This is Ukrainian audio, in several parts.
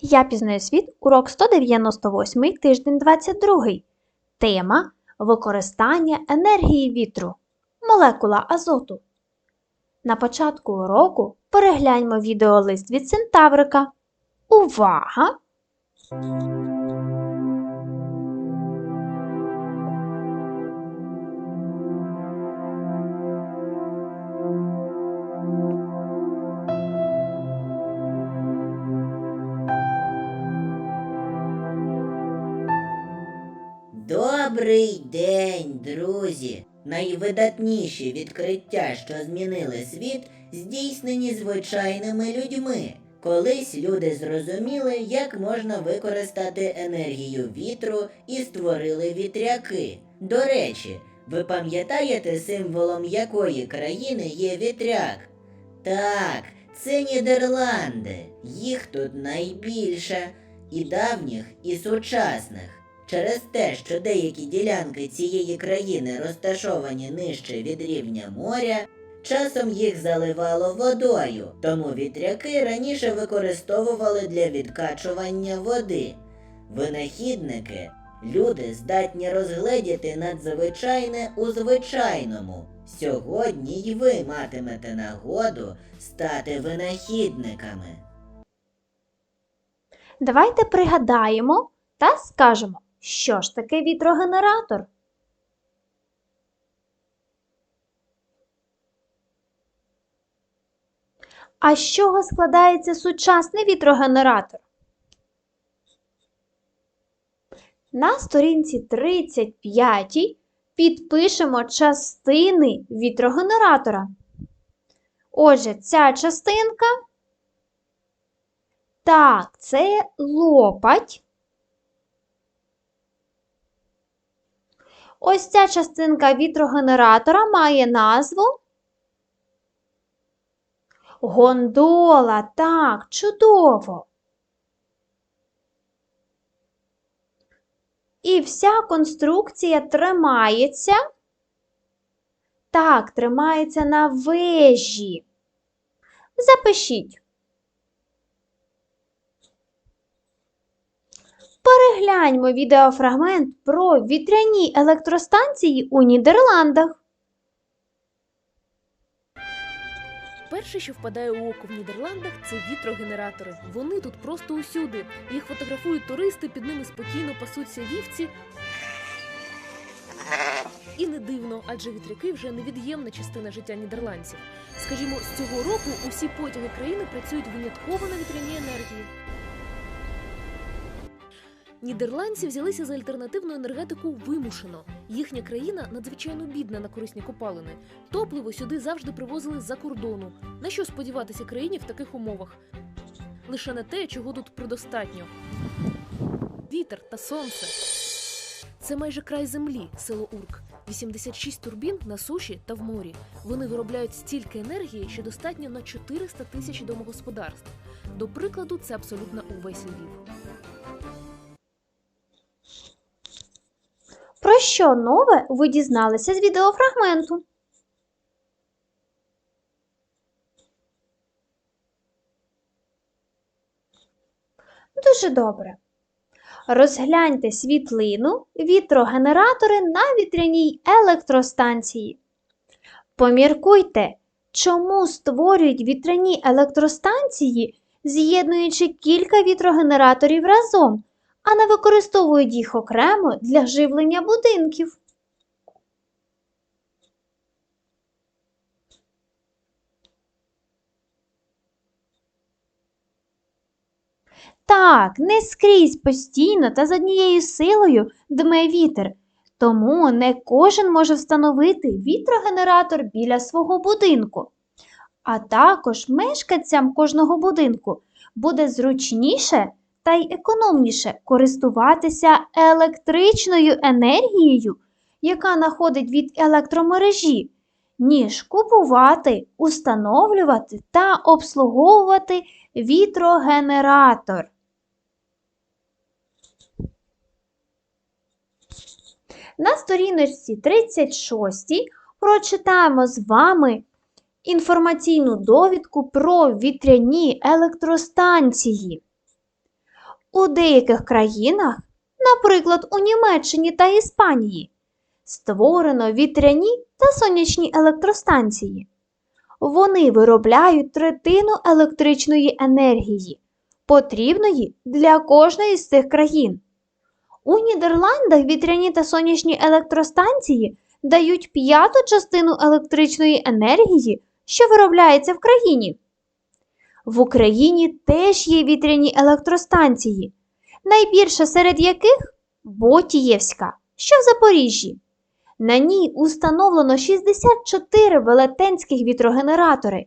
Я пізнаю світ, урок 198, тиждень 22. Тема Використання енергії вітру. Молекула азоту. На початку уроку перегляньмо відеолист від Центаврика. Увага! Добрий день, друзі! Найвидатніші відкриття, що змінили світ, здійснені звичайними людьми. Колись люди зрозуміли, як можна використати енергію вітру і створили вітряки. До речі, ви пам'ятаєте символом якої країни є вітряк? Так, це Нідерланди. Їх тут найбільше і давніх, і сучасних. Через те, що деякі ділянки цієї країни розташовані нижче від рівня моря, часом їх заливало водою, тому вітряки раніше використовували для відкачування води. Винахідники, люди здатні розгледіти надзвичайне у звичайному. Сьогодні й ви матимете нагоду стати винахідниками. Давайте пригадаємо та скажемо, що ж таке вітрогенератор. А з чого складається сучасний вітрогенератор? На сторінці 35 підпишемо частини вітрогенератора. Отже, ця частинка. Так, це лопать. Ось ця частинка вітрогенератора має назву гондола. Так, чудово. І вся конструкція тримається. Так, тримається на вежі. Запишіть. Перегляньмо відеофрагмент про вітряні електростанції у Нідерландах. Перше, що впадає у око в Нідерландах, це вітрогенератори. Вони тут просто усюди. Їх фотографують туристи, під ними спокійно пасуться вівці. І не дивно, адже вітряки вже невід'ємна частина життя нідерландців. Скажімо, з цього року усі потяги країни працюють винятково на вітряній енергії. Нідерландці взялися за альтернативну енергетику вимушено. Їхня країна надзвичайно бідна на корисні копалини. Топливо сюди завжди привозили з-за кордону. На що сподіватися країні в таких умовах? Лише на те, чого тут предостатньо. Вітер та сонце. Це майже край землі, село Урк. 86 турбін на суші та в морі. Вони виробляють стільки енергії, що достатньо на 400 тисяч домогосподарств. До прикладу, це абсолютно увесь Львів. Про що нове ви дізналися з відеофрагменту? Дуже добре. Розгляньте світлину вітрогенератори на вітряній електростанції. Поміркуйте, чому створюють вітряні електростанції, з'єднуючи кілька вітрогенераторів разом, а не використовують їх окремо для живлення будинків. Так, не скрізь постійно та з однією силою дме вітер, тому не кожен може встановити вітрогенератор біля свого будинку. А також мешканцям кожного будинку буде зручніше та й економніше користуватися електричною енергією, яка находить від електромережі, ніж купувати, установлювати та обслуговувати вітрогенератор. На сторіночці 36 прочитаємо з вами інформаційну довідку про вітряні електростанції. У деяких країнах, наприклад, у Німеччині та Іспанії, створено вітряні та сонячні електростанції. Вони виробляють третину електричної енергії, потрібної для кожної з цих країн. У Нідерландах вітряні та сонячні електростанції дають п'яту частину електричної енергії, що виробляється в країні. В Україні теж є вітряні електростанції, найбільша серед яких Ботієвська, що в Запоріжжі. На ній установлено 64 велетенських вітрогенератори,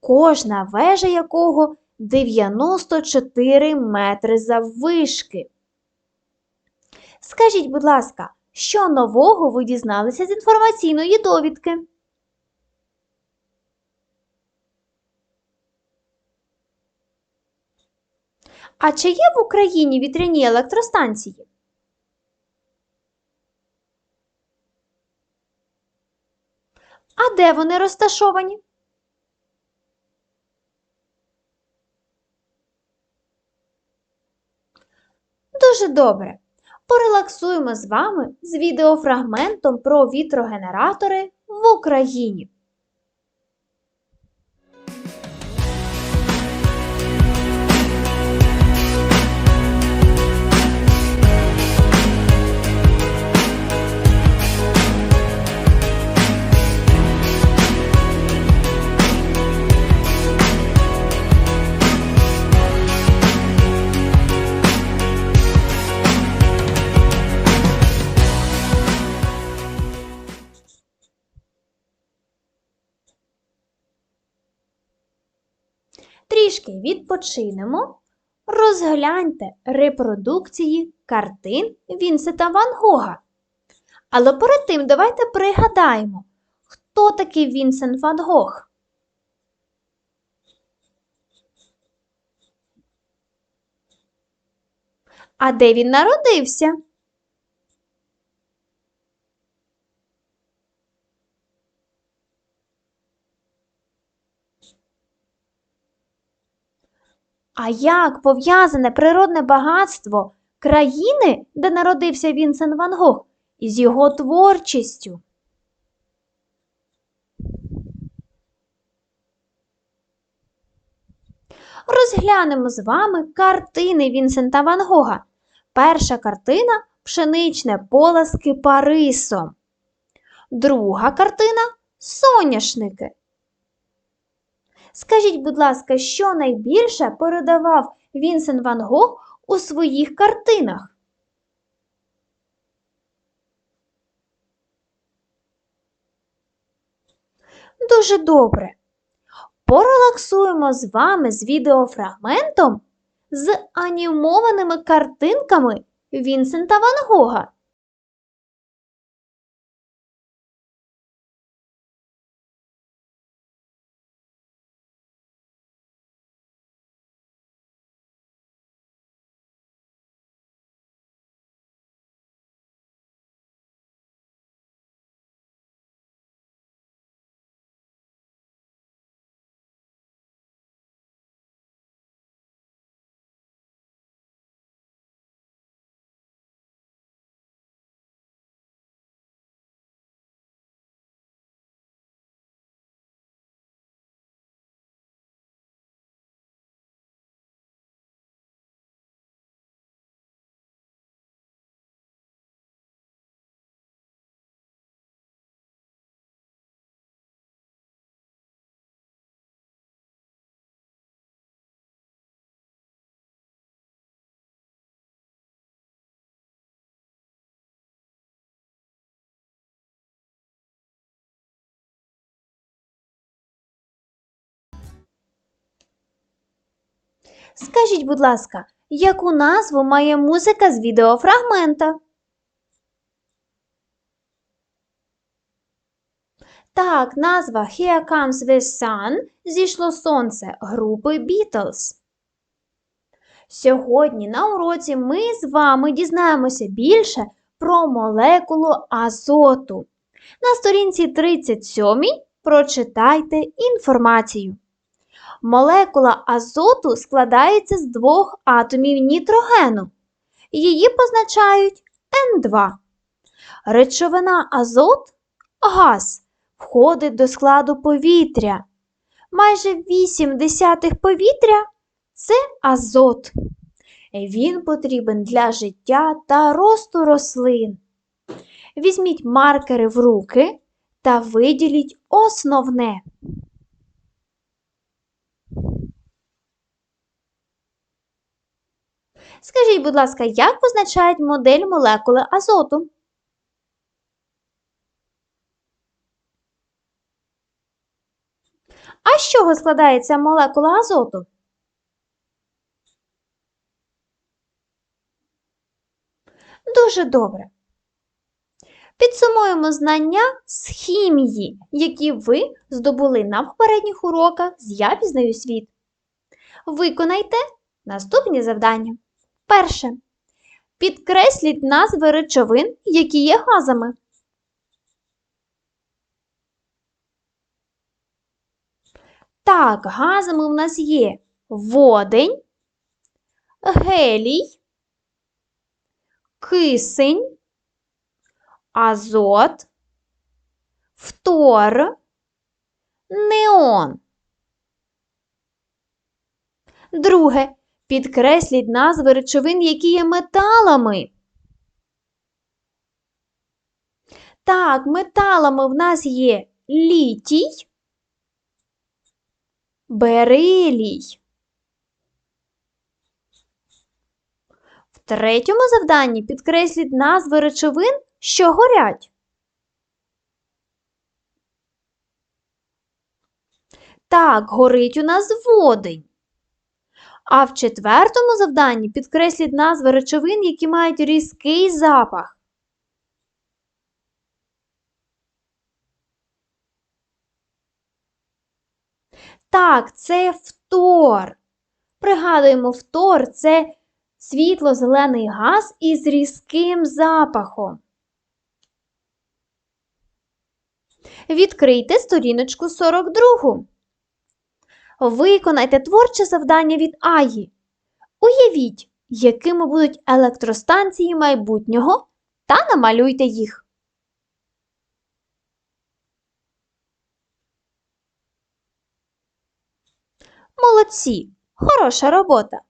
кожна вежа якого 94 метри заввишки. Скажіть, будь ласка, що нового ви дізналися з інформаційної довідки? А чи є в Україні вітряні електростанції? А де вони розташовані? Дуже добре. Порелаксуємо з вами з відеофрагментом про вітрогенератори в Україні. Трішки відпочинемо. Розгляньте репродукції картин Вінсента Ван Гога. Але перед тим давайте пригадаємо, хто такий Вінсент Ван Гог. А де він народився? А як пов'язане природне багатство країни, де народився Вінсент Ван Гог, із його творчістю? Розглянемо з вами картини Вінсента Ван Гога. Перша картина Пшеничне поле з кипарисом. Друга картина Соняшники. Скажіть, будь ласка, що найбільше передавав Вінсент Ван Гог у своїх картинах? Дуже добре. Порелаксуємо з вами з відеофрагментом з анімованими картинками Вінсента Ван Гога. Скажіть, будь ласка, яку назву має музика з відеофрагмента? Так, назва Here Comes the Sun зійшло сонце групи Beatles. Сьогодні на уроці ми з вами дізнаємося більше про молекулу азоту. На сторінці 37 прочитайте інформацію. Молекула азоту складається з двох атомів нітрогену. Її позначають N2. Речовина азот газ входить до складу повітря. Майже 8 десятих повітря це азот. Він потрібен для життя та росту рослин. Візьміть маркери в руки та виділіть основне. Скажіть, будь ласка, як позначають модель молекули азоту? А з чого складається молекула азоту? Дуже добре. Підсумуємо знання з хімії, які ви здобули на попередніх уроках з Я пізнаю світ. Виконайте наступні завдання. Перше. Підкресліть назви речовин, які є газами. Так, газами в нас є водень, гелій, кисень, азот, фтор, неон. Друге. Підкресліть назви речовин, які є металами. Так, металами в нас є літій, берилій. В третьому завданні підкресліть назви речовин, що горять. Так, горить у нас водень. А в четвертому завданні підкресліть назви речовин, які мають різкий запах. Так, це фтор. Пригадуємо, фтор це світло-зелений газ із різким запахом. Відкрийте сторіночку 42. Виконайте творче завдання від Аї. Уявіть, якими будуть електростанції майбутнього, та намалюйте їх. Молодці! Хороша робота!